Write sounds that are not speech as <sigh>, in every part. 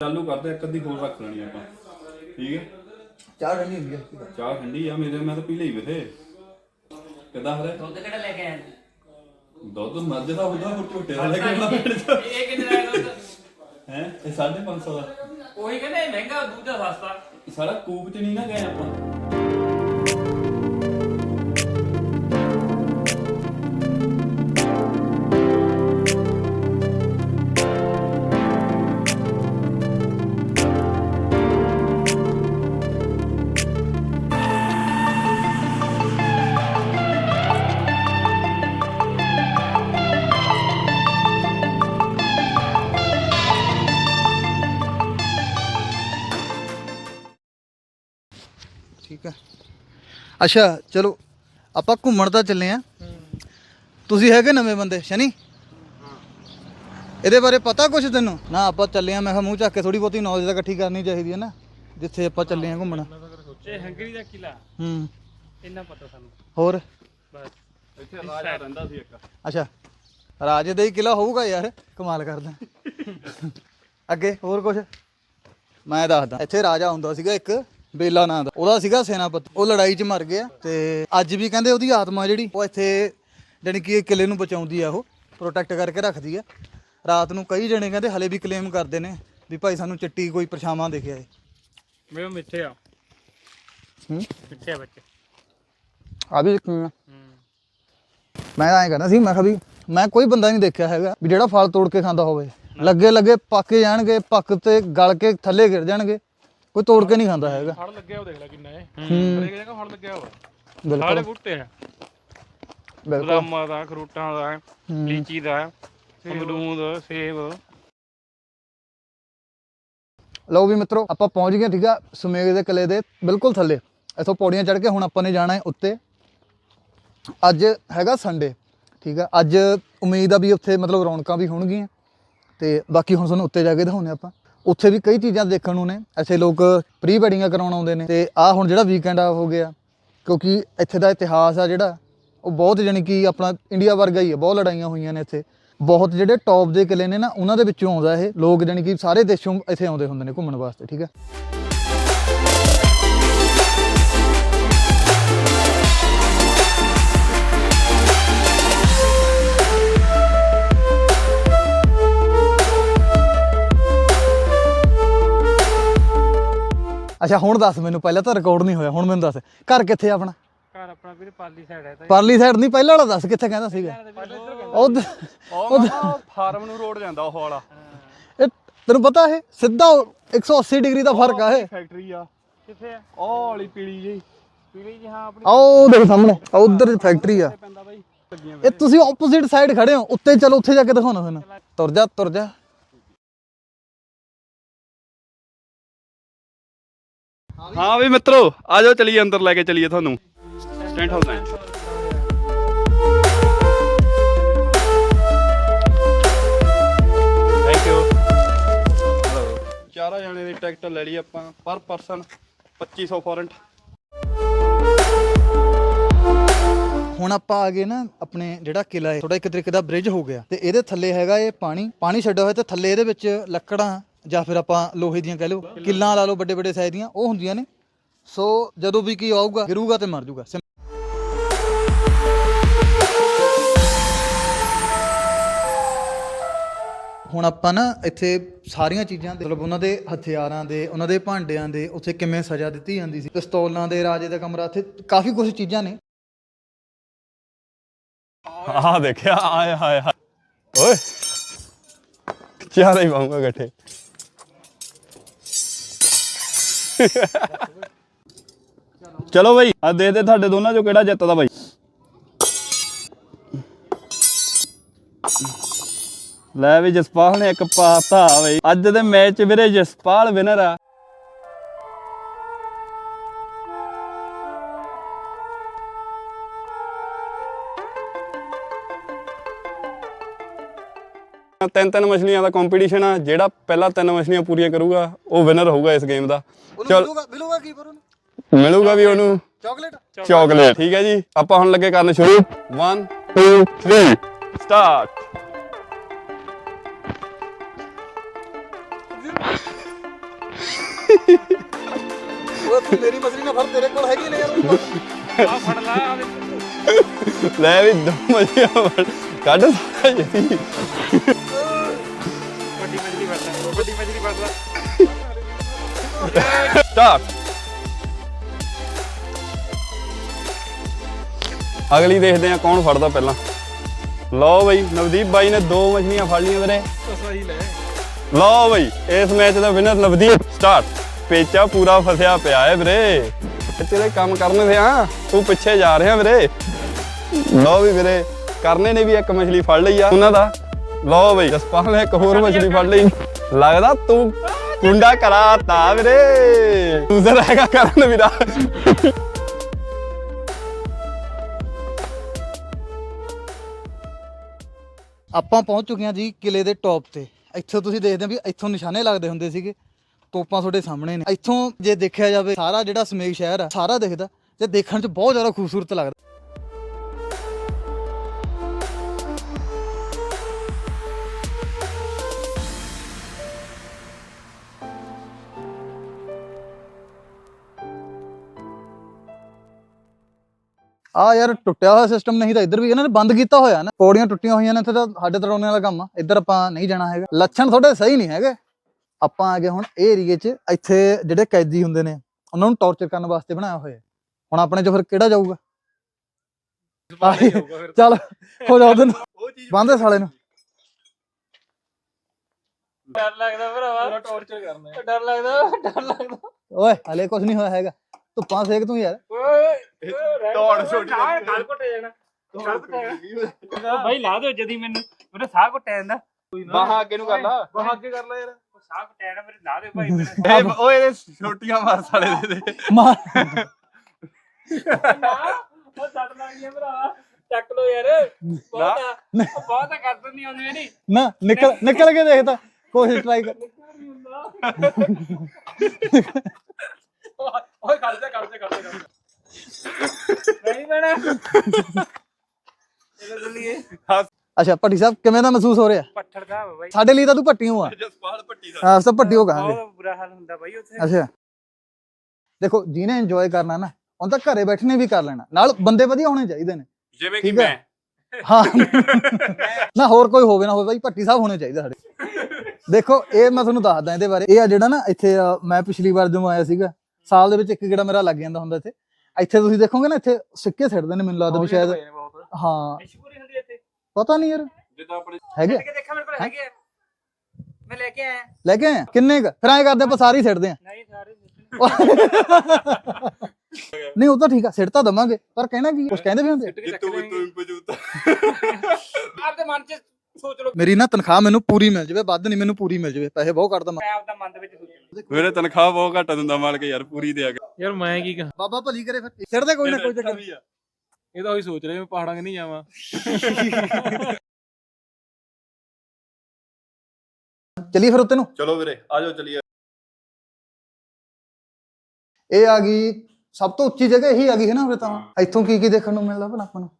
ਚਾਲੂ ਕਰਦੇ ਇੱਕ ਅੱਧੀ ਹੋਰ ਰੱਖ ਲੈਣੀ ਆਪਾਂ। ਠੀਕ ਹੈ? ਚਾਹ ਠੰਡੀ ਹੁੰਦੀ ਆ ਠੀਕ ਆ। ਚਾਹ ਠੰਡੀ ਆ ਮੇਰੇ ਮੈਂ ਤਾਂ ਪੀ ਲਈ ਬਥੇ ਕਿੱਦਾਂ ਹਰੇ ਦੁੱਧ ਕਿਹੜਾ ਲੈ ਕੇ ਆਇਆ ਦੁੱਧ ਮੱਝ ਦਾ ਹੁੰਦਾ ਹੋਰ ਝੋਟੇ ਦਾ ਲੈ ਕੇ ਆਉਣਾ ਪਿੰਡ ਚ ਇਹ ਕਿੰਨੇ ਦਾ ਦੁੱਧ? ਹੈ? ਇਹ 550 ਦਾ। ਉਹੀ ਕਹਿੰਦੇ ਇਹ ਮਹਿੰਗਾ ਦੁੱਧ ਦਾ ਸਸਤਾ। ਸਾਡਾ ਕੂਪ ਚ ਨਹੀਂ ਨਾ ਗਏ ਆਪਾਂ। ਅੱਛਾ ਚਲੋ ਆਪਾਂ ਘੁੰਮਣ ਤਾਂ ਚੱਲੇ ਆ। ਤੁਸੀਂ ਹੈਗੇ ਨਵੇਂ ਬੰਦੇ ਸ਼ਨੀ? ਇਹਦੇ ਬਾਰੇ ਪਤਾ ਕੁਝ ਤੈਨੂੰ? ਨਾ ਆਪਾਂ ਚੱਲੇ ਆ ਮੈਂ ਕਿਹਾ ਮੂੰਹ ਚੱਕ ਕੇ ਥੋੜੀ ਬਹੁਤੀ ਨੌਲੇਜ ਤਾਂ ਇਕੱਠੀ ਕਰਨੀ ਚਾਹੀਦੀ ਹੈ ਨਾ ਜਿੱਥੇ ਆਪਾਂ ਚੱਲੇ ਆ ਘੁੰਮਣ। ਇਹ ਹੰਗਰੀ ਦਾ ਕਿਲਾ ਹੂੰ। ਇੰਨਾ ਪਤਾ ਸਾਨੂੰ। ਹੋਰ? ਬਸ। ਇੱਥੇ ਰਾਜਾ ਰਹਿੰਦਾ ਸੀ ਇੱਕ। ਅੱਛਾ ਰਾਜੇ ਦਾ ਹੀ ਕਿਲਾ ਹੋਊਗਾ ਯਾਰ ਕਮਾਲ ਕਰਦਾ। ਅੱਗੇ ਹੋਰ ਕੁਝ ਮੈਂ ਦੱਸਦਾ ਇੱਥੇ ਰਾਜਾ ਹੁੰਦਾ ਸੀਗਾ ਇੱਕ। ਬੇਲਾ ਨਾਂ ਦਾ। ਉਹਦਾ ਸੀਗਾ ਸੈਨਾਪਤੀ। ਉਹ ਲੜਾਈ 'ਚ ਮਰ ਗਿਆ ਤੇ ਅੱਜ ਵੀ ਕਹਿੰਦੇ ਉਹਦੀ ਆਤਮਾ ਜਿਹੜੀ ਉਹ ਇੱਥੇ ਜਾਣੀ ਕਿ ਇਹ ਕਿਲੇ ਨੂੰ ਬਚਾਉਂਦੀ ਆ ਉਹ ਪ੍ਰੋਟੈਕਟ ਕਰਕੇ ਰੱਖਦੀ ਆ। ਰਾਤ ਨੂੰ ਕਈ ਜਣੇ ਕਹਿੰਦੇ ਹਲੇ ਵੀ ਕਲੇਮ ਕਰਦੇ ਨੇ ਵੀ ਭਾਈ ਸਾਨੂੰ ਚਿੱਟੀ ਕੋਈ ਪਰਛਾਵਾਂ ਦਿਖਿਆ ਏ। ਮੇਰੇ ਮਿੱਠੇ ਆ। ਹੂੰ? ਮਿੱਠੇ ਆ ਬੱਚੇ। ਆ ਵੀ ਯਕੀਨ ਆ। ਹੂੰ ਮੈਂ ਐਂ ਕਹਿੰਦਾ ਸੀ ਮੈਂ ਕਿਹਾ ਵੀ ਮੈਂ ਕੋਈ ਬੰਦਾ ਨਹੀਂ ਦੇਖਿਆ ਹੈਗਾ ਵੀ ਜਿਹੜਾ ਫਲ ਤੋੜ ਕੇ ਖਾਂਦਾ ਹੋਵੇ। ਲੱਗੇ ਲੱਗੇ ਪੱਕ ਜਾਣਗੇ ਪੱਕ ਤੇ ਗਲ ਕੇ ਥੱਲੇ ਗਿਰ ਜਾਣਗੇ। ਕੋਈ ਤੋੜ ਕੇ ਨਹੀਂ ਖਾਂਦਾ ਹੈਗਾ। ਫੜ ਲੱਗਿਆ ਉਹ ਦੇਖ ਲੈ ਕਿੰਨਾ ਹੈ ਹੂੰ। ਹਰੇਕ ਜਗ੍ਹਾ ਫੜ ਲੱਗਿਆ ਹੋਇਆ। ਬਿਲਕੁਲ। ਸਾਰੇ ਬੂਟੇ ਆ। ਬਿਲਕੁਲ। ਬਦਾਮਾਂ ਦਾ ਖਰੂਟਾਂ ਦਾ ਹੂੰ। ਲੀਚੀ ਦਾ ਅਮਰੂਦ ਸੇਬ। ਲਓ ਵੀ ਮਿੱਤਰੋ ਆਪਾਂ ਪਹੁੰਚ ਗਏ ਠੀਕ ਆ ਸੁਮੇਗ ਦੇ ਕਿਲੇ ਦੇ ਬਿਲਕੁਲ ਥੱਲੇ। ਇਥੋਂ ਪੌੜੀਆਂ ਚੜ੍ਹ ਕੇ ਹੁਣ ਆਪਾਂ ਨੇ ਜਾਣਾ ਹੈ ਉੱਤੇ। ਅੱਜ ਹੈਗਾ ਸੰਡੇ ਠੀਕ ਆ। ਅੱਜ ਉਮੀਦ ਆ ਵੀ ਉੱਥੇ ਮਤਲਬ ਰੌਣਕਾਂ ਵੀ ਹੋਣਗੀਆਂ। ਤੇ ਬਾਕੀ ਹੁਣ ਤੁਹਾਨੂੰ ਉੱਤੇ ਜਾ ਕੇ ਦਿਖਾਉਂਦੇ ਆਪਾਂ। ਉੱਥੇ ਵੀ ਕਈ ਚੀਜ਼ਾਂ ਦੇਖਣ ਨੂੰ ਨੇ। ਐਸੇ ਲੋਕ ਪ੍ਰੀ ਵੈਡਿੰਗਾਂ ਕਰਾਉਣ ਆਉਂਦੇ ਨੇ। ਤੇ ਆ ਹੁਣ ਜਿਹੜਾ ਵੀਕਐਂਡ ਆ, ਹੋ ਗਿਆ। ਕਿਉਂਕਿ ਇੱਥੇ ਦਾ ਇਤਿਹਾਸ ਆ ਜਿਹੜਾ, ਉਹ ਬਹੁਤ ਜਾਣੀ ਕਿ ਆਪਣਾ ਇੰਡੀਆ ਵਰਗਾ ਹੀ ਹੈ ਬਹੁਤ ਲੜਾਈਆਂ ਹੋਈਆਂ ਨੇ ਇੱਥੇ। ਬਹੁਤ ਜਿਹੜੇ ਟੌਪ ਦੇ ਕਿਲੇ ਨੇ ਨਾ, ਉਹਨਾਂ ਦੇ ਵਿੱਚੋਂ ਆਉਂਦਾ ਇਹ। ਲੋਕ ਜਾਣੀ ਕਿ ਸਾਰੇ ਦੇਸ਼ੋਂ ਇੱਥੇ ਆਉਂਦੇ ਹੁੰਦੇ ਨੇ ਘੁੰਮਣ ਵਾਸਤੇ, ਠੀਕ ਹੈ ਅੱਛਾ ਹੁਣ ਦੱਸ ਮੈਨੂੰ ਪਹਿਲਾਂ ਤਾਂ ਰਿਕਾਰਡ ਨਹੀਂ ਹੋਇਆ ਹੁਣ ਮੈਨੂੰ ਦੱਸ। ਘਰ ਕਿੱਥੇ ਆ ਆਪਣਾ? ਘਰ ਆਪਣਾ ਵੀਰ ਪਾਲੀ ਸਾਈਡ ਹੈ ਤਾਂ ਪਰਲੀ ਸਾਈਡ ਨਹੀਂ ਪਹਿਲਾਂ ਵਾਲਾ ਦੱਸ ਕਿੱਥੇ ਕਹਿੰਦਾ ਸੀਗਾ। ਉਹ ਉਹ ਮਾਮਾ ਫਾਰਮ ਨੂੰ ਰੋਡ ਜਾਂਦਾ ਉਹ ਵਾਲਾ। ਇਹ ਤੈਨੂੰ ਪਤਾ ਇਹ? ਸਿੱਧਾ 180 ਡਿਗਰੀ ਦਾ ਫ਼ਰਕ ਆ ਇਹ। ਫੈਕਟਰੀ ਆ। ਕਿੱਥੇ ਆ? ਉਹ ਵਾਲੀ ਪੀਲੀ ਜੀ ਪੀਲੀ ਜੀ ਹਾਂ ਆਪਣੀ ਆਓ ਦੇਖ ਸਾਹਮਣੇ ਆਹ ਉਧਰ ਫੈਕਟਰੀ ਆ। ਪੈਂਦਾ ਬਾਈ। ਲੱਗੀਆਂ ਇਹ ਤੁਸੀਂ ਆਪੋਜ਼ਿਟ ਸਾਈਡ ਖੜੇ ਹੋ ਉੱਤੇ ਚਲੋ ਉੱਥੇ ਜਾ ਕੇ ਦਿਖਾਉਣਾ ਤੁਹਾਨੂੰ ਤੁਰ ਜਾ ਤੁਰ ਜਾ। ਹਾਂ ਵੀ ਮਿੱਤਰੋ ਆ ਜਾਓ ਚਲੀਏ ਅੰਦਰ ਲੈ ਕੇ ਚਲੀਏ ਤੁਹਾਨੂੰ। ਸਟੈਂਟ ਹਾਊਸ ਹੈ ਥੈਂਕ ਯੂ ਚਾਰਾਂ ਜਣੇ ਦੀ ਟਿਕਟ ਲੈ ਲਈ ਆਪਾਂ ਪਰ ਪਰਸਨ 2500 ਫੋਰੈਂਟ। ਹੁਣ ਆਪਾਂ ਆ ਗਏ ਨਾ ਆਪਣੇ ਜਿਹੜਾ ਕਿਲਾ ਹੈ ਥੋੜਾ ਇੱਕ ਤਰੀਕੇ ਦਾ ਬ੍ਰਿਜ ਹੋ ਗਿਆ। ਤੇ ਇਹਦੇ ਥੱਲੇ ਹੈਗਾ ਇਹ ਪਾਣੀ। ਪਾਣੀ ਛੱਡਿਆ ਹੋਇਆ ਤੇ ਥੱਲੇ ਇਹਦੇ ਵਿੱਚ ਲੱਕੜਾਂ ਜਾਂ ਫਿਰ ਆਪਾਂ ਲੋਹੇ ਦੀਆਂ ਕਹਿ ਲਓ, ਕਿੱਲਾਂ ਲਾ ਲਓ ਵੱਡੇ ਵੱਡੇ ਸਾਈਜ਼ ਦੀਆਂ, ਉਹ ਹੁੰਦੀਆਂ ਨੇ। ਸੋ ਜਦੋਂ ਵੀ ਕੀ ਆਊਗਾ, ਗਿਰੂਗਾ ਤੇ ਮਰ ਜਾਊਗਾ ਹੁਣ ਆਪਾਂ ਨਾ ਇੱਥੇ ਸਾਰੀਆਂ ਚੀਜ਼ਾਂ ਦੇ ਮਤਲਬ ਉਹਨਾਂ ਦੇ ਹਥਿਆਰਾਂ ਦੇ, ਉਹਨਾਂ ਦੇ ਭਾਂਡਿਆਂ ਦੇ, ਉੱਥੇ ਕਿਵੇਂ ਸਜ਼ਾ ਦਿੱਤੀ ਜਾਂਦੀ ਸੀ। ਪਿਸਤੌਲਾਂ ਦੇ, ਰਾਜੇ ਦਾ ਕਮਰਾ, ਇੱਥੇ ਕਾਫੀ ਕੁਝ ਚੀਜ਼ਾਂ ਨੇ। ਆਹ ਦੇਖਿਆ, ਆਏ ਹਾਏ ਹਾਏ। ਓਏ ਚਾਰੇ ਹੀ ਪਾਉਂਗਾ ਗੱਠੇ ਚਲੋ ਬਾਈ ਆ ਦੇ ਦੇ ਤੁਹਾਡੇ ਦੋਨਾਂ ਚੋਂ ਕਿਹੜਾ ਜਿੱਤਦਾ ਬਾਈ। ਲੈ ਵੀ ਜਸਪਾਲ ਨੇ ਇੱਕ ਪਾਤਾ ਬਈ। ਅੱਜ ਦੇ ਮੈਚ ਵੀਰੇ ਜਸਪਾਲ ਵਿਨਰ ਆ। ਤਿੰਨ ਤਿੰਨ ਮਛਲੀਆਂ ਦਾ ਕੰਪੀਟੀਸ਼ਨ ਆ ਜਿਹੜਾ ਪਹਿਲਾਂ ਤਿੰਨ ਮਛਲੀਆਂ ਪੂਰੀਆਂ ਕਰੂਗਾ ਉਹ ਵਿਨਰ ਹੋਊਗਾ ਇਸ ਗੇਮ ਦਾ। ਚਲ। ਮਿਲੂਗਾ ਮਿਲੂਗਾ ਕੀ ਪਰ ਉਹਨੂੰ? ਮਿਲੂਗਾ ਵੀ ਉਹਨੂੰ। ਚਾਕਲੇਟ ਚਾਕਲੇਟ ਠੀਕ ਹੈ ਜੀ। ਆਪਾਂ ਹੁਣ ਲੱਗੇ ਕਰਨ ਸ਼ੁਰੂ। 1 2 3 ਸਟਾਰਟ ਉਹ ਤੂੰ ਮੇਰੀ ਮਛਲੀ ਨਾ ਫੜ ਤੇਰੇ ਕੋਲ ਹੈਗੀ ਨੇ ਯਾਰ ਆ ਫੜ ਲਾ ਆ ਲੈ ਵੀ ਦੋ ਮਜੀਆਂ ਫੜ। ਕੱਢ ਸਾਰਾ ਜੀ ਸਟਾਰਟ। ਅਗਲੀ ਦੇਖਦੇ ਆ ਕੌਣ ਫੜਦਾ ਪਹਿਲਾਂ। ਲਓ ਬਈ ਨਵਦੀਪ ਬਾਈ ਨੇ ਦੋ ਮਛਲੀਆਂ ਫੜ ਲਈਆਂ ਵੀਰੇ। ਸਹੀ ਲੈ। ਲਓ ਬਈ ਇਸ ਮੈਚ ਦਾ ਵਿਨਰ ਨਵਦੀਪ। ਸਟਾਰਟ। ਪੇਚਾ ਪੂਰਾ ਫਸਿਆ ਪਿਆ ਹੈ ਵੀਰੇ। ਤੇਰੇ ਕੰਮ ਕਰਨ ਦੇ ਆ ਤੂੰ ਪਿੱਛੇ ਜਾ ਰਿਹਾ ਵੀਰੇ। ਲਓ ਵੀ ਵੀਰੇ ਕਰਨੇ ਨੇ ਵੀ ਇੱਕ ਮਛਲੀ ਫੜ ਲਈ ਆ ਉਹਨਾਂ ਦਾ। ਲਓ ਬਈ ਜਸਪਾਲ ਨੇ ਇੱਕ ਹੋਰ ਮਛਲੀ ਫੜ ਲਈ। ਲੱਗਦਾ ਤੂੰ ਕੁੰਡਾ ਕਰਾਤਾ ਵੀਰੇ। ਦੂਸਰਾ ਹੈਗਾ ਕਰਨ ਵੀਰਾ ਆਪਾਂ ਪਹੁੰਚ ਚੁੱਕੇ ਹਾਂ ਜੀ ਕਿਲੇ ਦੇ ਟੌਪ ਤੇ। ਇੱਥੋਂ ਤੁਸੀਂ ਦੇਖਦੇ ਹੋ ਵੀ ਇੱਥੋਂ ਨਿਸ਼ਾਨੇ ਲੱਗਦੇ ਹੁੰਦੇ ਸੀਗੇ। ਤੋਪਾਂ ਤੁਹਾਡੇ ਸਾਹਮਣੇ ਨੇ। ਇੱਥੋਂ ਜੇ ਦੇਖਿਆ ਜਾਵੇ, ਸਾਰਾ ਜਿਹੜਾ ਸਮੇਗ ਸ਼ਹਿਰ ਆ, ਸਾਰਾ ਦਿਖਦਾ। ਤੇ ਦੇਖਣ 'ਚ ਬਹੁਤ ਜ਼ਿਆਦਾ ਖੂਬਸੂਰਤ ਲੱਗਦਾ। ਆ ਯਾਰ ਟੁੱਟਿਆ ਹੋਇਆ ਸਿਸਟਮ ਨਹੀਂ ਤਾਂ ਇੱਧਰ ਵੀ ਇਹਨਾਂ ਨੇ ਬੰਦ ਕੀਤਾ ਹੋਇਆ ਨਾ। ਪੌੜੀਆਂ ਟੁੱਟੀਆਂ ਹੋਈਆਂ ਨੇ ਇੱਥੇ ਤਾਂ ਸਾਡੇ ਤੜਾਉਣੇ ਵਾਲਾ ਕੰਮ ਆ। ਇੱਧਰ ਆਪਾਂ ਨਹੀਂ ਜਾਣਾ ਹੈਗਾ। ਲੱਛਣ ਤੁਹਾਡੇ ਸਹੀ ਨਹੀਂ ਹੈਗੇ। ਆਪਾਂ ਆ ਗਏ ਹੁਣ ਇਹ ਏਰੀਏ 'ਚ ਇੱਥੇ ਜਿਹੜੇ ਕੈਦੀ ਹੁੰਦੇ ਨੇ ਉਹਨਾਂ ਨੂੰ ਟੌਰਚਰ ਕਰਨ ਵਾਸਤੇ ਬਣਾਇਆ ਹੋਇਆ। ਹੁਣ ਆਪਣੇ 'ਚ ਫਿਰ ਕਿਹੜਾ ਜਾਊਗਾ? ਚੱਲ ਹੋ ਜਾ ਉਹਦੇ ਬੰਦੇ ਸਾਲੇ ਨੂੰ। ਡਰ ਲੱਗਦਾ ਭਰਾਵਾ। ਟੌਰਚਰ ਕਰਨਾ ਡਰ ਲੱਗਦਾ ਡਰ ਲੱਗਦਾ। ਓਏ ਹਲੇ ਕੁਝ ਨਹੀਂ ਹੋਇਆ ਹੈਗਾ। ਧੁੱਪਾਂ ਸੇਕ ਤੂੰ ਯਾਰ। ਓਏ ਦੌੜ ਛੋਟੀ ਨਾ ਗਲ ਘੁੱਟੇ ਜਾਣਾ। ਬਾਈ ਲਾ ਦਿਓ ਜਦੀ ਮੈਨੂੰ ਮੇਰੇ ਸਾਹ ਘੁੱਟਿਆ ਜਾਂਦਾ ਬਾਹਾਂ ਅੱਗੇ ਨੂੰ ਕਰ ਲਾ। ਬਾਹਾਂ ਅੱਗੇ ਕਰ ਲੈ ਯਾਰ। ਸਾਹ ਘੁੱਟਿਆ ਜਾਣਾ ਮੇਰੇ ਲਾ ਦਿਓ ਭਾਈ ਮੇਰੇ ਓਏ ਇਹਦੇ ਛੋਟੀਆਂ ਮਾਰ ਸਾਲੇ ਦੇ ਦੇ। ਮਾਰ। ਨਾ ਉਹ ਸੱਟ ਲੱਗ ਗਿਆ ਭਰਾਵਾ ਚੱਕ ਲੋ ਯਾਰ। ਬਹੁਤ ਬਹੁਤ ਕਰ ਦਿੰਦੀ ਆਉਂਦੀ ਮੇਰੀ ਨਾ ਨਿਕਲ ਨਿਕਲ ਕੇ ਦੇਖ ਤਾਂ। ਕੋਸ਼ਿਸ਼ ਟਰਾਈ ਕਰ। <laughs> ਓਏ ਕਰ ਜਾ ਕਰ ਜਾ ਕਰ ਜਾ ਨਹੀਂ ਬਣਾ ਚਲੋ ਚੱਲੀਏ ਅੱਛਾ ਭੱਟੀ ਸਾਹਿਬ ਕਿਵੇਂ ਦਾ ਮਹਿਸੂਸ ਹੋ ਰਿਹਾ? ਪੱਥਰ ਦਾ ਬਾਈ। ਸਾਡੇ ਲਈ ਤਾਂ ਤੂੰ ਭੱਟੀਓ ਆ। ਜਸਪਾਲ ਭੱਟੀ ਦਾ। ਹਾਂ ਸਭ ਭੱਟੀਓ ਕਹਾਂਗੇ। ਬਹੁਤ ਬੁਰਾ ਹਾਲ ਹੁੰਦਾ ਬਾਈ ਉੱਥੇ। ਅੱਛਾ। ਦੇਖੋ ਜਿਹਨੇ ਇੰਜੋਏ ਕਰਨਾ ਨਾ ਉਹਨ ਤਾਂ ਘਰੇ ਬੈਠਣੇ ਵੀ ਕਰ ਲੈਣਾ। ਨਾਲ ਬੰਦੇ ਵਧੀਆ ਹੋਣੇ ਚਾਹੀਦੇ ਨੇ। ਜਿਵੇਂ ਠੀਕ ਹੈ ਹਾਂ। ਨਾ ਹੋਰ ਕੋਈ ਹੋਵੇ ਨਾ ਹੋਵੇ ਬਾਈ ਭੱਟੀ ਸਾਹਿਬ ਹੋਣੇ ਚਾਹੀਦੇ ਸਾਡੇ। ਦੇਖੋ ਇਹ ਮੈਂ ਤੁਹਾਨੂੰ ਦੱਸਦਾ ਇਹਦੇ ਬਾਰੇ। ਇਹ ਆ ਜਿਹੜਾ ਨਾ ਇੱਥੇ ਮੈਂ ਪਿਛਲੀ ਵਾਰ ਜਦੋਂ ਆਇਆ ਸੀਗਾ ਸਾਲ ਦੇ ਵਿੱਚ ਇੱਕ ਗੇੜਾ ਮੇਰਾ ਲੱਗ ਜਾਂਦਾ ਹੁੰਦਾ ਇੱਥੇ। ਇੱਥੇ ਤੁਸੀਂ ਦੇਖੋਗੇ ਨਾ ਇੱਥੇ ਸਿੱਕੇ ਸਿੱਟਦੇ ਨੇ ਮੈਨੂੰ ਲੱਗਦਾ ਵੀ ਸ਼ਾਇਦ। ਹਾਂ। ਮਸ਼ਹੂਰੀ ਹੁੰਦੀ ਇੱਥੇ। ਪਤਾ ਨਹੀਂ ਯਾਰ। ਜਿੱਦਾਂ ਆਪਣੇ ਹੈਗੇ? ਕਿ ਦੇਖਾਂ ਮੇਰੇ ਕੋਲ ਹੈਗੇ ਆ। ਮੈਂ ਲੈ ਕੇ ਆਇਆ। ਲੈ ਕੇ ਆਏ ਆ? ਕਿੰਨੇ ਕੁ? ਫਿਰ ਐਂ ਕਰਦੇ ਆਪਾਂ ਸਾਰੇ ਹੀ ਸਿੱਟਦੇ ਆ। ਨਹੀਂ ਸਾਰੇ <laughs> ਨਹੀਂ ਉਹ ਤਾਂ ਠੀਕ ਆ ਸਿੱਟ ਤਾਂ ਦਵਾਂਗੇ। ਪਰ ਕਹਿਣਾ ਕੀ ਕੁਝ ਕਹਿੰਦੇ ਵੀ ਹੁੰਦੇ ਆ। ਜਿੱਤੂ ਵੀ ਤੂੰ ਪਜੂਤਾ ਆਪਦੇ ਮਨ 'ਚ ਸੋਚ ਲਓ। ਮੇਰੀ ਨਾ ਤਨਖਾਹ ਮੈਨੂੰ ਪੂਰੀ ਮਿਲ ਜਾਵੇ। ਵੱਧ ਨਹੀਂ ਮੈਨੂੰ ਪੂਰੀ ਮਿਲ ਜਾਵੇ। ਪੈਸੇ ਬਹੁਤ ਕੱਢਦਾ ਮੈਂ। ਮੈਂ ਆਪਦਾ ਮਨ ਦੇ ਵਿੱਚ ਸੋਚ ਵੀਰੇ ਤਨਖਾਹ ਬਹੁਤ ਘੱਟ ਦਿੰਦਾ ਮਾਲਕ ਯਾਰ ਪੂਰੀ ਦਿਆ ਕਰ ਯਾਰ ਮੈਂ ਕੀ ਕਹਾਂ? ਬਾਬਾ ਭਲੀ ਕਰੇ ਫਿਰ। ਸਿੱਟਦੇ ਕੋਈ ਨਾ ਕੋਈ ਚੱਕਰ। ਨੀ। ਇਹ ਤਾਂ ਉਹੀ ਸੋਚ ਰਿਹਾ ਮੈਂ ਪਹਾੜਾਂ 'ਚ ਨਹੀਂ ਜਾਵਾਂ। ਚੱਲੀਏ ਫਿਰ ਉੱਤੇ ਨੂੰ। ਚਲੋ ਵੀਰੇ ਆਜੋ ਚਲੀਏ। ਇਹ ਆ ਗਈ ਸਭ ਤੋਂ ਉੱਚੀ ਜਗ੍ਹਾ ਇਹੀ ਆ ਗਈ ਹੈ ਨਾ ਫਿਰ ਤਾਂ। ਇੱਥੋਂ ਕੀ ਕੀ ਦੇਖਣ ਨੂੰ ਮਿਲਦਾ ਭਲਾ ਆਪਾਂ ਨੂੰ?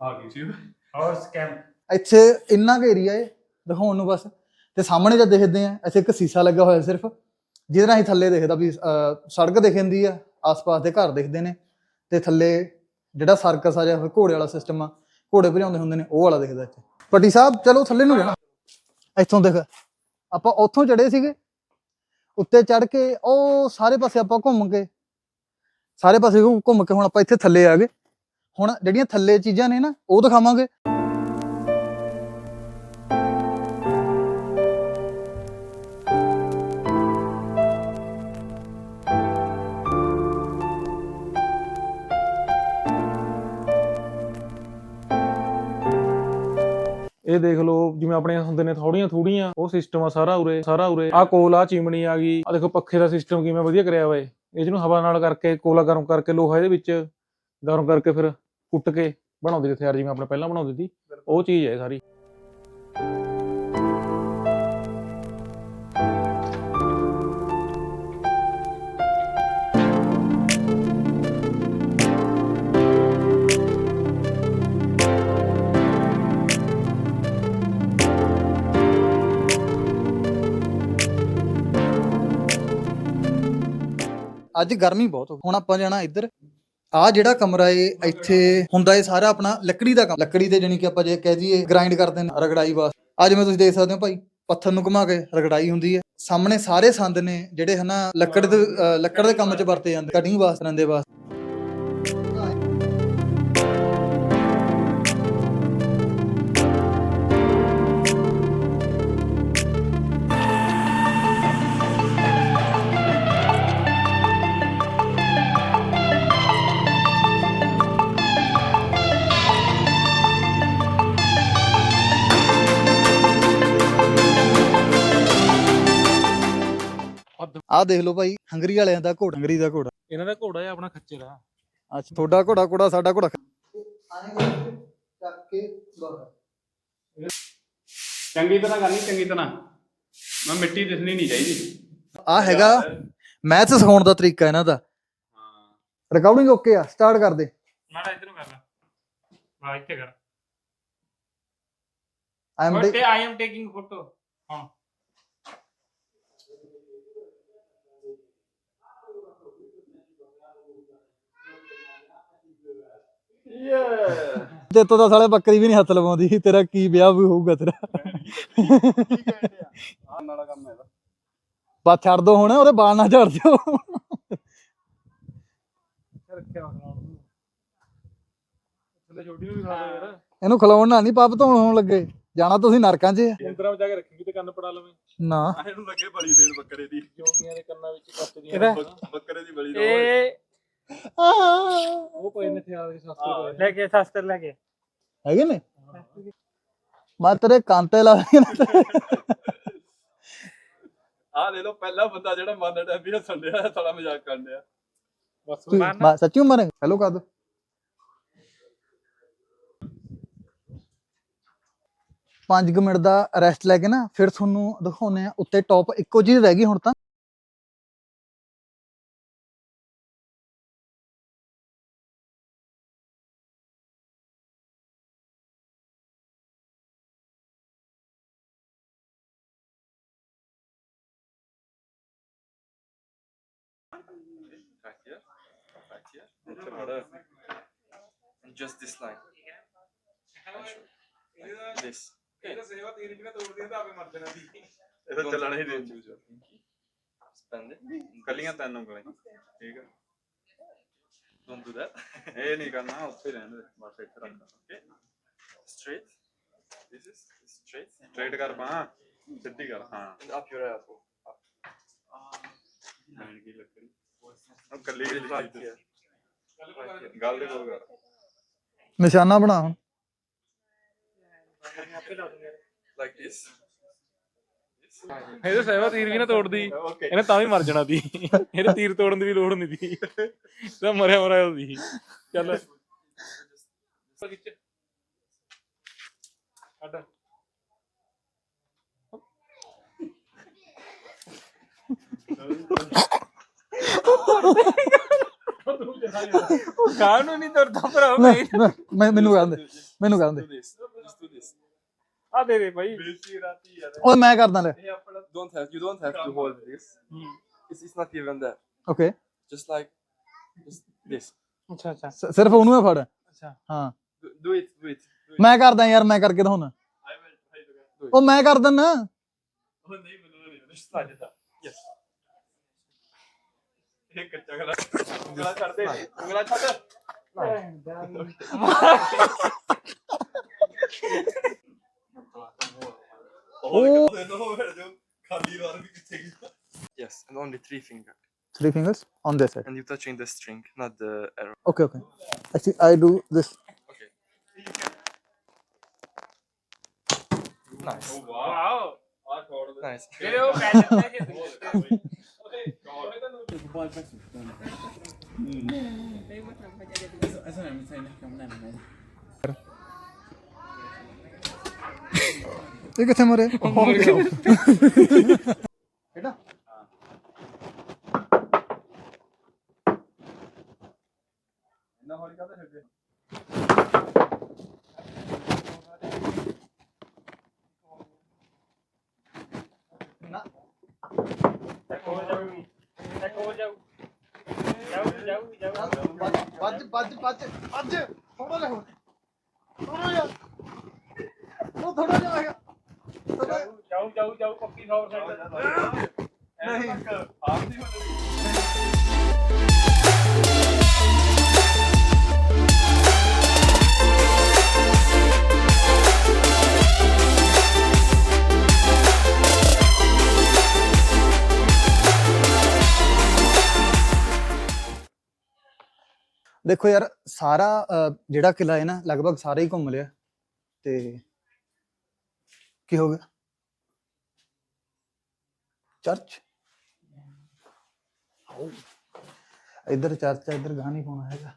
ਆ ਗਈ ਸੀ। ਹੋਰ ਸਕੈਮ ਇੱਥੇ ਇੰਨਾ ਕੁ ਏਰੀਆ ਹੈ ਦਿਖਾਉਣ ਨੂੰ ਬਸ। ਤੇ ਸਾਹਮਣੇ ਜਦ ਦੇਖਦੇ ਆ ਇੱਥੇ ਇੱਕ ਸੀਸਾ ਲੱਗਾ ਹੋਇਆ ਸਿਰਫ ਜਿਹਦੇ ਨਾਲ ਹੀ ਥੱਲੇ ਦੇਖਦਾ ਵੀ ਅਹ, ਸੜਕ ਦਿਖ ਜਾਂਦੀ ਆ ਆਸ-ਪਾਸ ਦੇ ਘਰ ਦੇਖਦੇ ਨੇ ਤੇ ਥੱਲੇ ਜਿਹੜਾ ਸਰਕਸ ਆ ਜਾਂ ਫਿਰ ਘੋੜੇ ਵਾਲਾ ਸਿਸਟਮ ਆ ਘੋੜੇ ਭਜਾਉਂਦੇ ਹੁੰਦੇ ਨੇ ਉਹ ਵਾਲਾ ਦਿਖਦਾ ਇੱਥੇ। ਪੱਟੀ ਸਾਹਿਬ ਚਲੋ ਥੱਲੇ ਨੂੰ ਜਾਣਾ। ਇੱਥੋਂ ਦੇਖ ਆਪਾਂ ਉੱਥੋਂ ਚੜੇ ਸੀਗੇ ਉੱਤੇ ਚੜ ਕੇ ਉਹ ਸਾਰੇ ਪਾਸੇ ਆਪਾਂ ਘੁੰਮ ਕੇ ਸਾਰੇ ਪਾਸੇ ਘੁੰਮ ਕੇ ਹੁਣ ਆਪਾਂ ਇੱਥੇ ਥੱਲੇ ਆ ਗਏ। ਹੁਣ ਜਿਹੜੀਆਂ ਥੱਲੇ ਚੀਜ਼ਾਂ ਨੇ ਨਾ ਉਹ ਦਿਖਾਵਾਂਗੇ। ਇਹ ਦੇਖ ਲਓ, ਜਿਵੇਂ ਆਪਣੇ ਹੁੰਦੇ ਨੇ ਥੋੜੀਆਂ ਥੋੜੀਆਂ ਉਹ ਸਿਸਟਮ ਆ ਸਾਰਾ ਉਰੇ ਸਾਰਾ ਉਰੇ। ਆ ਕੋਲਾ ਚਿਮਣੀ ਆ ਗਈ। ਆ ਦੇਖੋ ਪੱਖੇ ਦਾ ਸਿਸਟਮ ਕਿਵੇਂ ਵਧੀਆ ਕਰਿਆ ਹੋਇਆ ਏ ਇਹ ਜਿਹਨੂੰ ਹਵਾ ਨਾਲ ਕਰਕੇ, ਕੋਲਾ ਗਰਮ ਕਰਕੇ, ਲੋਹਾ ਇਹਦੇ ਵਿੱਚ, ਗਰਮ ਕਰਕੇ ਫਿਰ ਕੁੱਟ ਕੇ ਬਣਾਉਂਦੇ ਜਿੱਥੇ ਯਾਰ ਜਿਵੇਂ ਆਪਣੇ ਪਹਿਲਾਂ ਬਣਾਉਂਦੇ ਸੀ। ਉਹ ਚੀਜ਼ ਹੈ ਸਾਰੀ। ਅੱਜ ਗਰਮੀ ਬਹੁਤ ਹੋ ਗਈ। ਹੁਣ ਆਪਾਂ ਜਾਣਾ ਇੱਧਰ। ਆ ਜਿਹੜਾ ਕਮਰਾ ਏ ਇੱਥੇ ਹੁੰਦਾ ਏ ਸਾਰਾ ਆਪਣਾ ਲੱਕੜੀ ਦਾ ਕੰਮ ਲੱਕੜੀ ਤੇ ਜਾਣੀ ਕਿ ਆਪਾਂ ਜੇ ਕਹਿ ਦਈਏ ਗ੍ਰਾਈਂਡ ਕਰਦੇ ਨੇ ਰਗੜਾਈ ਵਾਸਤੇ। ਅੱਜ ਮੈਂ ਤੁਸੀਂ ਦੇਖ ਸਕਦੇ ਹੋ ਭਾਈ ਪੱਥਰ ਨੂੰ ਘੁਮਾ ਕੇ ਰਗੜਾਈ ਹੁੰਦੀ ਹੈ ਸਾਹਮਣੇ ਸਾਰੇ ਸੰਦ ਨੇ ਜਿਹੜੇ ਹਨਾ ਲੱਕੜ ਦੇ ਅ, ਲੱਕੜ ਦੇ ਕੰਮ 'ਚ ਵਰਤੇ ਜਾਂਦੇ ਕਟਿੰਗ ਵਾਸਤੇ ਰੰਦੇ ਵਾਸਤੇ। ਆਹ ਦੇਖ ਲਓ ਭਾਈ ਹੰਗਰੀ ਵਾਲਿਆਂ ਦਾ ਘੋੜਾ। ਹੰਗਰੀ ਦਾ ਘੋੜਾ। ਇਹਨਾਂ ਦਾ ਘੋੜਾ ਹੈ ਆਪਣਾ ਖੱਚਰ ਆ। ਅੱਛਾ ਤੁਹਾਡਾ ਘੋੜਾ ਘੋੜਾ ਸਾਡਾ ਘੋੜਾ। ਚੱਕ ਕੇ ਬਾਹਰ ਚੰਗੀ ਤਰ੍ਹਾਂ ਕਰਨੀ ਚੰਗੀ ਤਰ੍ਹਾਂ। ਮੈਂ ਮਿੱਟੀ ਦਿਸਣੀ ਨਹੀਂ ਚਾਹੀਦੀ। ਆ ਹੈਗਾ ਮੈਥ ਸਿਖਾਉਣ ਦਾ ਤਰੀਕਾ ਇਹਨਾਂ ਦਾ। ਹਾਂ। ਰਿਕਾਰਡਿੰਗ ਓਕੇ ਆ ਸਟਾਰਟ ਕਰ ਦੇ। ਮਾੜਾ ਇਧਰ ਨੂੰ ਕਰ ਲੈ। ਵਾ ਇੱਥੇ ਕਰ। I am but I am taking photo ਹਾਂ। ਤੇ ਤੋਂ ਤਾਂ ਸਾਲੇ ਬੱਕਰੀ ਵੀ ਨਹੀਂ ਹੱਥ ਲਵਾਉਂਦੀ ਤੇਰਾ ਕੀ ਵਿਆਹ ਵੀ ਹੋਊਗਾ ਤੇਰਾ। ਆਹ ਨਾਲਾ ਕੰਮ ਹੈ ਇਹਦਾ ਬਸ ਛੱਡ ਦੋ ਹੁਣ ਉਹਦੇ ਬਾਲ ਨਾ ਝੜ ਦਿਓ ਰੱਖਿਆ ਹੋਣਾ ਥੱਲੇ ਛੋਟੀ ਨੂੰ ਵੀ ਖਾ ਦੋ ਯਾਰ। ਇਹਨੂੰ ਖਿਲਾਉਣ ਨਾਲ ਨਹੀਂ ਪਾਪ ਧੋਣ ਹੋਣ ਲੱਗੇ। ਜਾਣਾ ਤੁਸੀਂ ਨਰਕਾਂ 'ਚ। ਮੁੰਦਰਾ ਵਿੱਚ ਜਾ ਕੇ ਰੱਖੀ ਤੇ ਕੰਨ ਪੜਾ ਲਵੇਂ। ਨਾ। ਆਹ ਇਹਨੂੰ ਲੱਗੇ ਬਲੀ ਦੇਣ ਬੱਕਰੇ ਦੀ। ਜੋਗੀਆਂ ਦੇ ਕੰਨਾਂ ਵਿੱਚ ਕੱਟ ਦੀਆਂ। ਬੱਕਰੇ ਦੀ ਬਲੀ ਦੋ ਇਹ ਉਹ ਕੋਈ ਨੇ ਥਿਆਰ ਦੇ ਸ਼ਾਸਤਰ ਕੋਲ ਲੈ ਕੇ ਸ਼ਾਸਤਰ ਲੈ ਕੇ। ਹੈਗੇ ਨੇ? ਮੈਂ ਤੇਰੇ ਕਾਂਤੇ ਲਾ ਪਹਿਲਾ ਬੰਦਾ ਜਿਹੜਾ ਮੰਨ ਡਿਆ ਵੀ ਹੱਸਣ ਡਿਆ ਸਾਲਾ ਮਜ਼ਾਕ ਕਰਨ ਡਿਆ। ਬਸ ਮੈਂ ਸੱਚੀ ਮਰੇ ਹੈਲੋ ਕਰ ਦੋ ਪੰਜ ਕੁ ਮਿੰਟ ਦਾ ਰੈਸਟ ਲੈ ਕੇ ਨਾ ਫਿਰ ਤੁਹਾਨੂੰ ਦਿਖਾਉਨੇ ਆ ਉੱਤੇ ਟੌਪ ਇੱਕੋ ਚੀਜ਼ ਰਹਿ ਗਈ ਹੁਣ ਤਾਂ। And just this line. This. ਇਹਦਾ ਸੇਵਾ ਤੀਰ ਵੀ ਨਾ ਤੋੜਦੀ ਤਾਂ ਆਪੇ ਮਰ ਜਾਣਾ ਸੀ ਇਹ ਤਾਂ ਚੱਲਣਾ ਹੀ ਦੇ ਚੂਜ Spend it. ਕੱਲੀਆਂ ਤਿੰਨ ਉਂਗਲਾਂ ਠੀਕ ਹੈ Don't do that. ਇਹ ਨਹੀਂ ਕਰਨਾ ਉੱਥੇ ਹੀ ਰਹਿਣ ਦੇ ਬਸ ਇੱਥੇ ਰੱਖ okay Straight. This is straight. Straight ਕਰ ਬਾਹ ਸਿੱਧੀ ਕਰ ਹਾਂ And up your elbow. ਲੈਣ ਕੀ ਲੱਕੜੀ ਉਹ ਕੱਲੀ. ਗੱਲ ਦੇ ਕੋਲ ਨਿਸ਼ਾਨਾ ਬਣਾ ਹੁਣ. ਇਹਦਾ ਸੇਵਾ ਤੀਰ ਵੀ ਨਾ ਤੋੜਦੀ। ਇਹਨੇ ਤਾਂ ਵੀ ਮਰ ਜਾਣਾ ਸੀ। ਇਹਦੇ ਤੀਰ ਤੋੜਨ ਦੀ ਵੀ ਲੋੜ ਨਹੀਂ ਸੀ। ਤਾਂ ਮਰਿਆ ਮਰਿਆ ਸੀ। ਚੱਲ। ਖਿੱਚ ਕੱਢ ਖਾਣ ਨੂੰ ਨਹੀਂ ਤੁਰਦਾ ਭਰਾ ਮੈਂ- ਮੈਂ- ਮੈਂ ਮੈਨੂੰ ਕਰਨ ਦੇ ਮੈਨੂੰ ਕਰਨ Do ਦੇ this. Just do this. ਆ ਦੇ ਦੇ ਭਾਈ ਬੇਸੀ ਰਾਤੀ ਯਾਰ ਓਏ ਮੈਂ ਕਰਦਾ ਲੈ ਇਹ ਆਪਣਾ Don't have. You don't have to hold this. It's, it's not even that. Okay Just like just this. ਅੱਛਾ ਅੱਛਾ ਸਿਰਫ ਉਹਨੂੰ ਹੀ ਫੜ ਅੱਛਾ ਹਾਂ Do, do it. Do it. Do it. ਮੈਂ ਕਰਦਾ ਯਾਰ ਮੈਂ ਕਰਕੇ ਦਿਖਾਉਣਾ ਟੂ ਉਹ ਮੈਂ ਕਰ ਦਿੰਨਾ ਉਹ ਨਹੀਂ ਮੈਨੂੰ ਨਹੀਂ Just like that. Yes. <laughs> Yes, and only three fingers. Three fingers on this side. And you're touching the string, not the arrow. Okay, okay. I think I do this. Okay. Nice. Oh, wow. Nice. <laughs> ਜਿਹੜੇ ਉਹ PAN ਲੈ 맞지? 맞지? ਦੇਖੋ ਯਾਰ ਸਾਰਾ ਅਹ, ਜਿਹੜਾ ਕਿਲਾ ਹੈ ਨਾ ਲਗਭਗ ਸਾਰਾ ਹੀ ਘੁੰਮ ਲਿਆ। ਤੇ ਕੀ ਹੋ ਗਿਆ? ਚਰਚ? ਆਓ। ਇੱਧਰ ਚਰਚ ਇੱਧਰ ਗਾਹ ਨਹੀਂ ਪਾਉਣਾ ਹੈਗਾ।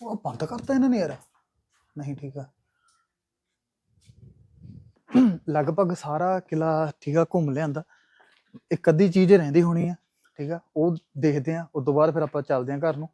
ਉਹ ਬੰਦ ਕਰਤਾ ਇਹਨਾਂ ਨੇ ਯਾਰ। ਨਹੀਂ ਠੀਕ ਆ। ਲਗਭਗ ਸਾਰਾ ਕਿਲਾ ਠੀਕ ਆ ਘੁੰਮ ਲਿਆਂਦਾ। ਇੱਕ ਅੱਧੀ ਚੀਜ਼ ਰਹਿੰਦੀ ਹੋਣੀ ਆ ਠੀਕ ਆ। ਉਹ ਦੇਖਦੇ ਆ ਉਸ ਤੋਂ ਬਾਅਦ ਫਿਰ ਆਪਾਂ ਚੱਲਦੇ ਆ ਘਰ ਨੂੰ।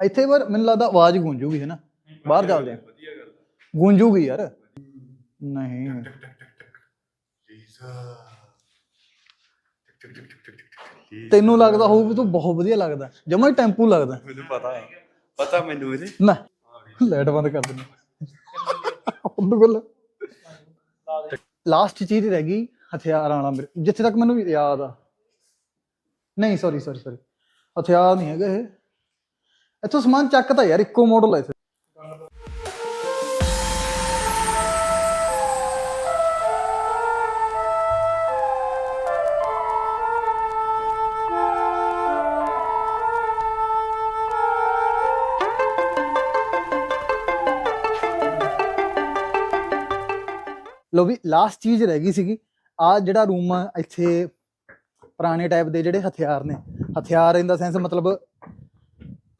ਇੱਥੇ ਪਰ ਮੈਨੂੰ ਲੱਗਦਾ ਆਵਾਜ਼ ਗੂੰਜੂਗੀ ਹੈ ਨਾ? ਬਾਹਰ ਚੱਲਦੇ ਆ। ਗੂੰਜੂਗੀ ਯਾਰ। ਨਹੀਂ। ਤੈਨੂੰ ਲੱਗਦਾ ਹੋਊ ਵੀ ਤੂੰ ਬਹੁਤ ਵਧੀਆ ਲੱਗਦਾ। ਜਮਾ ਹੀ ਟੈਂਪੂ ਲੱਗਦਾ। ਮੈਨੂੰ ਪਤਾ ਪਤਾ ਮੈਨੂੰ ਇਹਦੇ। ਨਾ। ਲਾਈਟ ਬੰਦ ਕਰ ਦਿੰਦੇ। ਉਹਦੇ ਕੋਲ। ਲਾਸਟ ਚੀਜ਼ ਰਹਿ ਗਈ ਹਥਿਆਰ ਵਾਲਾ ਮੇਰੇ ਜਿੱਥੇ ਤੱਕ ਮੈਨੂੰ ਯਾਦ ਆ। ਨਹੀਂ ਸੌਰੀ ਸੌਰੀ ਸੌਰੀ ਹਥਿਆਰ ਨਹੀਂ ਹੈਗਾ ਇਹ। ਇੱਥੋਂ ਸਮਾਨ ਚੱਕਦਾ ਯਾਰ ਇੱਕੋ ਮਾਡਲ ਹੈ ਇੱਥੇ। ਲੋ ਵੀ ਲਾਸਟ ਚੀਜ਼ ਰਹਿ ਗਈ ਸੀਗੀ। ਆ ਜਿਹੜਾ ਰੂਮ ਆ, ਇੱਥੇ ਪੁਰਾਣੇ ਟਾਈਪ ਦੇ ਜਿਹੜੇ ਹਥਿਆਰ ਨੇ। ਹਥਿਆਰ ਇਨ ਦਾ ਸੈਂਸ ਮਤਲਬ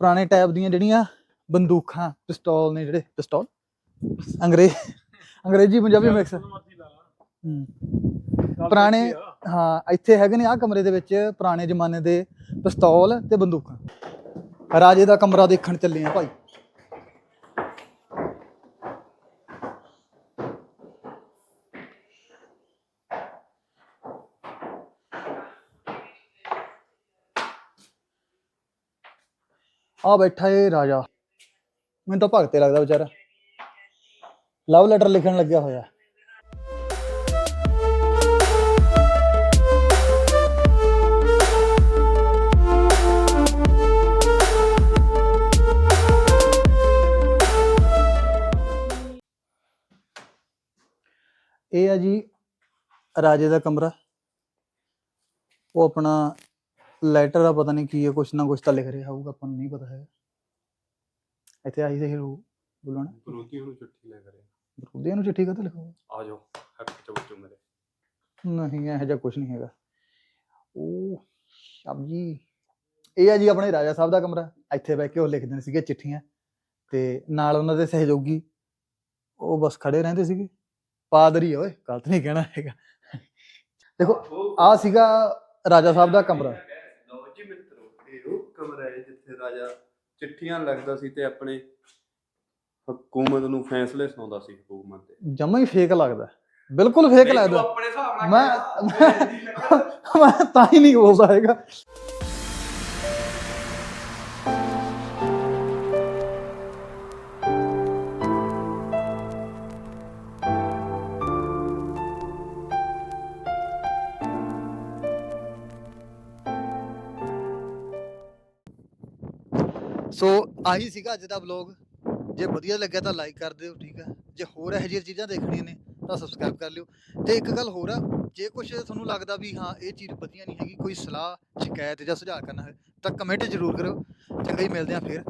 ਪੁਰਾਣੇ ਟਾਈਪ ਦੀਆਂ ਜਿਹੜੀਆਂ ਬੰਦੂਕਾਂ ਪਿਸਤੌਲ ਨੇ ਜਿਹੜੇ ਪਿਸਤੌਲ? ਅੰਗਰੇਜ਼ ਅੰਗਰੇਜ਼ੀ ਪੰਜਾਬੀ ਮਿਕਸ ਪੁਰਾਣੇ ਹਾਂ ਇੱਥੇ ਹੈਗੇ ਨੇ ਆ ਕਮਰੇ ਦੇ ਵਿੱਚ ਪੁਰਾਣੇ ਜ਼ਮਾਨੇ ਦੇ ਪਿਸਤੌਲ ਤੇ ਬੰਦੂਕਾਂ। ਰਾਜੇ ਦਾ ਕਮਰਾ ਦੇਖਣ ਚੱਲੇ ਆ ਭਾਈ। ਆ ਬੈਠਾ ਏ ਰਾਜਾ। ਮੈਨੂੰ ਤਾਂ ਭਗਤੇ ਲੱਗਦਾ ਵਿਚਾਰਾ। ਲਵ ਲੈਟਰ ਲਿਖਣ ਲੱਗਿਆ ਹੋਇਆ। ਇਹ ਆ ਜੀ ਰਾਜੇ ਦਾ ਕਮਰਾ। ਉਹ ਆਪਣਾ ਲੈਟਰ ਦਾ ਪਤਾ ਨਹੀਂ ਕੀ ਹੈ ਕੁਛ ਨਾ ਕੁਛ ਤਾਂ ਲਿਖ ਰਿਹਾ ਹੋਊਗਾ ਆਪਾਂ ਨੂੰ ਨਹੀਂ ਪਤਾ ਹੈਗਾ। ਇੱਥੇ ਆਈ ਦੇ ਬੋਲਣਾ ਬਰੂਤੀ ਨੂੰ। ਚਿੱਠੀ ਲੈ ਕਰੇ ਬਰੂਦੀਆਂ ਨੂੰ ਚਿੱਠੀ ਕਦੋਂ ਲਿਖੋਗੇ ਆ ਜਾਓ ਹੈਪੀ ਚਬਚੂ ਮੇਰੇ। ਨਹੀਂ ਇਹੋ ਜਿਹਾ ਕੁਝ ਨਹੀਂ ਹੈਗਾ। ਉਹ ਸ਼ਬ ਜੀ। ਇਹ ਆ ਜੀ ਆਪਣੇ ਰਾਜਾ ਸਾਹਿਬ ਦਾ ਕਮਰਾ। ਇੱਥੇ ਬਹਿ ਕੇ ਉਹ ਲਿਖਦੇ ਨੇ ਸੀਗੇ ਚਿੱਠੀਆਂ। ਤੇ ਨਾਲ ਉਹਨਾਂ ਦੇ ਸਹਿਯੋਗੀ ਉਹ ਬਸ ਖੜੇ ਰਹਿੰਦੇ ਸੀਗੇ। ਪਾਦਰੀ ਓਏ ਗਲਤ ਨਹੀਂ ਕਹਿਣਾ ਹੈਗਾ। ਦੇਖੋ ਆ ਸੀਗਾ ਰਾਜਾ ਸਾਹਿਬ ਦਾ ਕਮਰਾ ਲਓ ਜੀ ਮਿੱਤਰੋ ਇਹ ਉਹ ਕਮਰਾ ਹੈ ਜਿੱਥੇ ਰਾਜਾ ਚਿੱਠੀਆਂ ਲਿਖਦਾ ਸੀ ਤੇ ਆਪਣੇ ਹਕੂਮਤ ਨੂੰ ਫੈਸਲੇ ਸੁਣਾਉਂਦਾ ਸੀ ਹਕੂਮਤ ਦੇ। ਜਮਾ ਹੀ ਫੇਕ ਲੱਗਦਾ ਬਿਲਕੁਲ ਫੇਕ ਲੱਗਦਾ ਆਪਣੇ ਹਿਸਾਬ ਨਾਲ ਮੈਂ। <laughs> ਮੈਂ ਤਾਂ ਹੀ ਨਹੀਂ ਬੋਲਦਾ ਹੈਗਾ। ਆਹੀ ਸੀਗਾ ਅੱਜ ਦਾ ਵਲੌਗ ਜੇ ਵਧੀਆ ਲੱਗਿਆ ਤਾਂ ਲਾਈਕ ਕਰ ਦਿਓ, ਠੀਕ ਹੈ ਜੇ ਹੋਰ ਇਹੋ ਜਿਹੀਆਂ ਚੀਜ਼ਾਂ ਦੇਖਣੀਆਂ ਨੇ ਤਾਂ ਸਬਸਕ੍ਰਾਈਬ ਕਰ ਲਿਓ। ਤੇ ਇੱਕ ਗੱਲ ਹੋਰ ਆ, ਜੇ ਕੁਝ ਤੁਹਾਨੂੰ ਲੱਗਦਾ ਵੀ ਹਾਂ, ਇਹ ਚੀਜ਼ ਵਧੀਆ ਨਹੀਂ ਹੈਗੀ, ਕੋਈ ਸਲਾਹ, ਸ਼ਿਕਾਇਤ ਜਾਂ ਸੁਝਾਅ ਕਰਨਾ ਹੈ ਤਾਂ ਕਮੈਂਟ ਜ਼ਰੂਰ ਕਰੋ ਚੰਗਾ ਹੀ ਮਿਲਦੇ ਆ ਫਿਰ।